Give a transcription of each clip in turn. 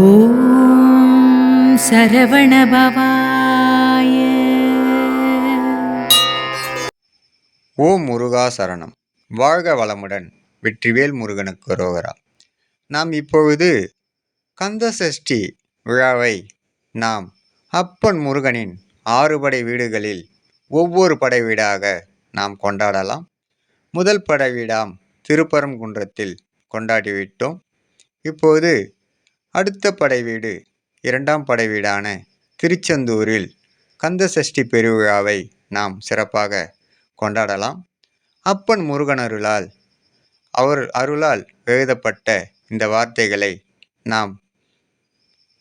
ஓம் சரவணபவாய ஓம் முருகா சரணம். வாழ்க வளமுடன் வெற்றிவேல் முருகனுக்கு ரோகரா. நாம் இப்பொழுது கந்தசஷ்டி விழாவை நாம் அப்பன் முருகனின் ஆறு படை வீடுகளில் ஒவ்வொரு படை வீடாக நாம் கொண்டாடலாம். முதல் படை வீடாம் திருப்பரங்குன்றத்தில் கொண்டாடிவிட்டோம் இப்போது அடுத்த படை வீடு இரண்டாம் படைவீடான திருச்செந்தூரில் கந்த சஷ்டி பெருவிழாவை நாம் சிறப்பாக கொண்டாடலாம். அப்பன் முருகன் அருளால் அவர் அருளால் எழுதப்பட்ட இந்த வார்த்தைகளை நாம்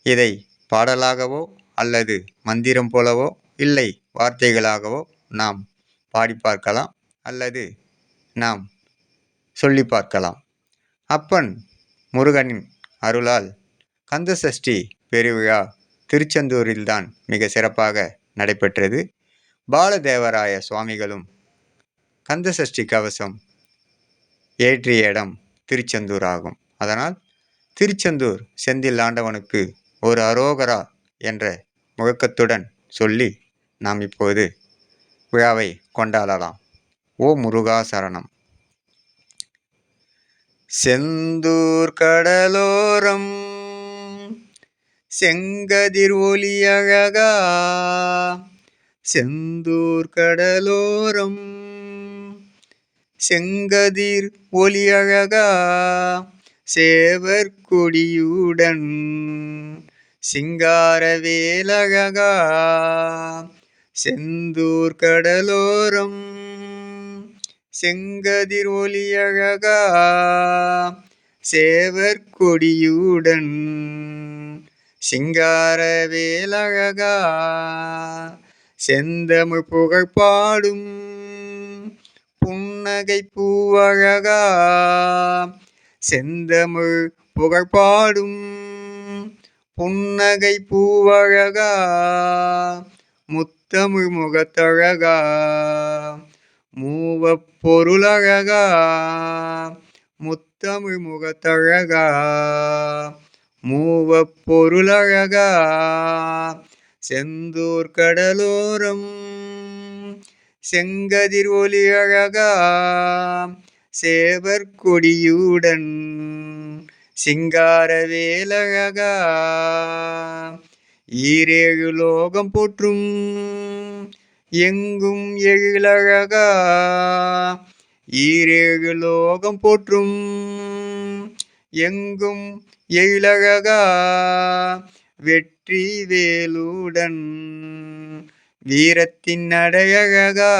இதை பாடலாகவோ அல்லது மந்திரம் போலவோ இல்லை வார்த்தைகளாகவோ நாம் பாடி பார்க்கலாம் அல்லது நாம் சொல்லி பார்க்கலாம். அப்பன் முருகனின் அருளால் கந்தசஷ்டி பெருவிழா திருச்செந்தூரில்தான் மிக சிறப்பாக நடைபெற்றது. பாலதேவராய சுவாமிகளும் கந்தசஷ்டி கவசம் ஏற்றிய இடம் திருச்செந்தூர் ஆகும். அதனால் திருச்செந்தூர் செந்தில் ஆண்டவனுக்கு ஒரு அரோகரா என்ற முழக்கத்துடன் சொல்லி நாம் இப்போது விழாவை கொண்டாடலாம். ஓ முருகா சரணம். செந்தூர் கடலோரம் செங்கதிர் ஒளி அழகா செந்தூர் கடலோரம். செங்கதிர் ஒளி அழகா சேவர் கொடியுடன். சிங்கார வேலழகா. செந்தூர் கடலோரம். செங்கதிர் ஒளி அழகா சேவர் கொடியுடன். சிங்கார வேலழகா. செந்தமிழ் புகழ் பாடும் புன்னகை பூவழகா. செந்தமிழ் புகழ் பாடும் புன்னகை பூவழகா. முத்தமிழ் முகத்தழகா. மூவப் பொருளழகா. முத்தமிழ் முகத்தழகா. மூவப் பொருளழகா. செந்தூர் கடலோரம். செங்கதிர் ஒளி அழகா சேவர் கொடியுடன். சிங்கார வேலழகா. ஈரேழு லோகம் போற்றும். எங்கும் எழிலழகா. ஈரேழு லோகம் போற்றும். எங்கும் எழிலழகா வெற்றி வேலுடன் வீரத்தின் நடையழகா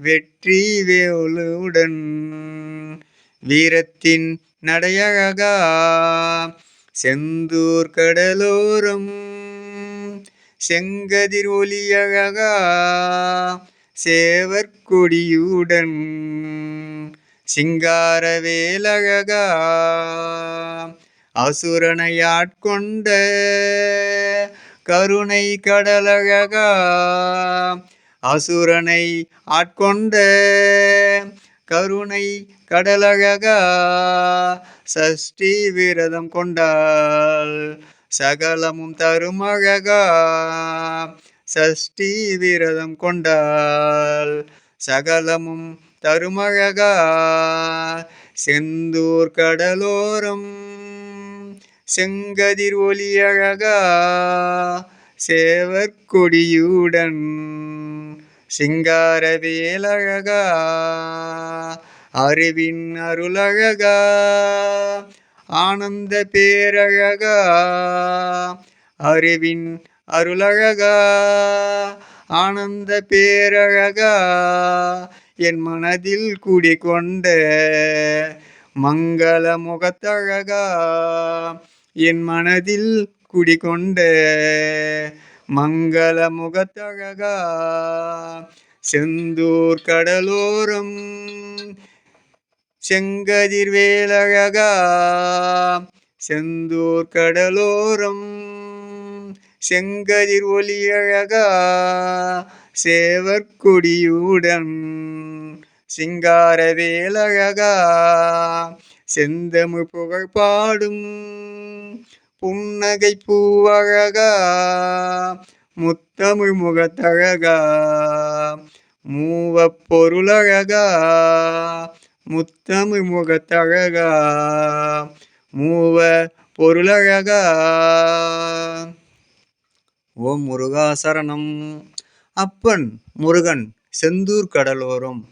வெற்றி வேலுடன் வீரத்தின் நடையழகா செந்தூர் கடலோரம் செங்கதிர் ஒளியழகா சேவற்கொடியுடன் கொடியுடன் சிங்கார வேலழகா அசுரனை ஆட்கொண்ட கருணை கடலழகா அசுரனை ஆட்கொண்ட கருணை கடலழகா சஷ்டி விரதம் கொண்டாள் சகலமும் தருமழகா சஷ்டி விரதம் கொண்டாள் சகலமும் தருமழகா செந்தூர் கடலோரம் செங்கதிர் ஒளி சேவற்கொடியுடன் சிங்காரவேலழகா அறிவின் அருளழகா ஆனந்த பேரழகா அறிவின் அருளழகா ஆனந்த பேரழகா என் மனதில் குடிகொண்ட மங்கள முகத்தழகா. என் மனதில் குடிகொண்ட மங்கள முகத்தழகா. செந்தூர் கடலோரம் செங்கதிர் வேலழகா. செந்தூர் கடலோரம் செங்கதிர் ஒளியழகா. சேவற்குடியுடன் சிங்கார வேலழகா செந்தமிழ் புகழ் பாடும் புன்னகை பூவழகா முத்தமிழ் முகத்தழகா மூவப் பொருளழகா முத்தமிழ் முகத்தழகா மூவ பொருளழகா. ஓம் முருகா சரணம் அப்பன் முருகன் செந்தூர் கடலோரம்.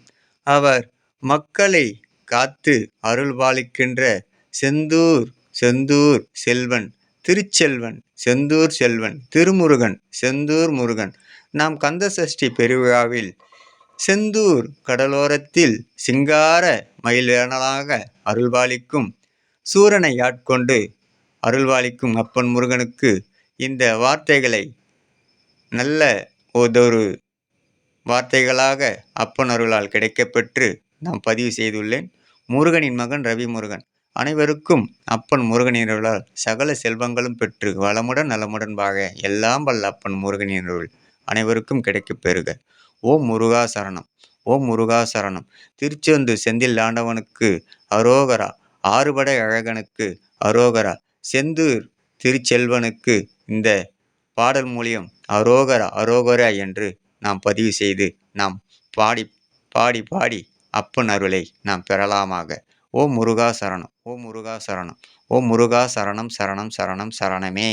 அவர் மக்களை காத்து அருள்பாலிக்கின்ற செந்தூர் செந்தூர் செல்வன் திருச்செல்வன் செந்தூர் செல்வன் திருமுருகன் செந்தூர் முருகன். நாம் கந்த சஷ்டி பெருவிழாவில் செந்தூர் கடலோரத்தில் சிங்கார மயிலேனலாக அருள்பாலிக்கும் சூரனை ஆட்கொண்டு அருள்வாளிக்கும் அப்பன் முருகனுக்கு இந்த வார்த்தைகளை நல்ல ஓதொரு வார்த்தைகளாக அப்பன் அருளால் கிடைக்கப்பெற்று நான் பதிவு செய்துள்ளேன். முருகனின் மகன் ரவி முருகன் அனைவருக்கும் அப்பன் முருகனின் அருளால் சகல செல்வங்களும் பெற்று வளமுடன் நலமுடன் வாழ எல்லாம் வல்ல அப்பன் முருகனின் அருள் அனைவருக்கும் கிடைக்கப் பெறுக. ஓம் முருகா சரணம். ஓம் முருகா சரணம். திருச்செந்தூர் செந்தில் ஆண்டவனுக்கு அரோகரா. ஆறுபடை அழகனுக்கு அரோகரா. செந்தூர் திருச்செல்வனுக்கு இந்த பாடல் மூலியம் அரோகரா அரோகரா என்று நாம் பதிவு செய்து நாம் பாடி பாடி பாடி அப்பன் அருளை நாம் பெறலாமாக. ஓ முருகா சரணம் ஓ முருகா சரணம் ஓ முருகா சரணம் சரணம் சரணம் சரணமே.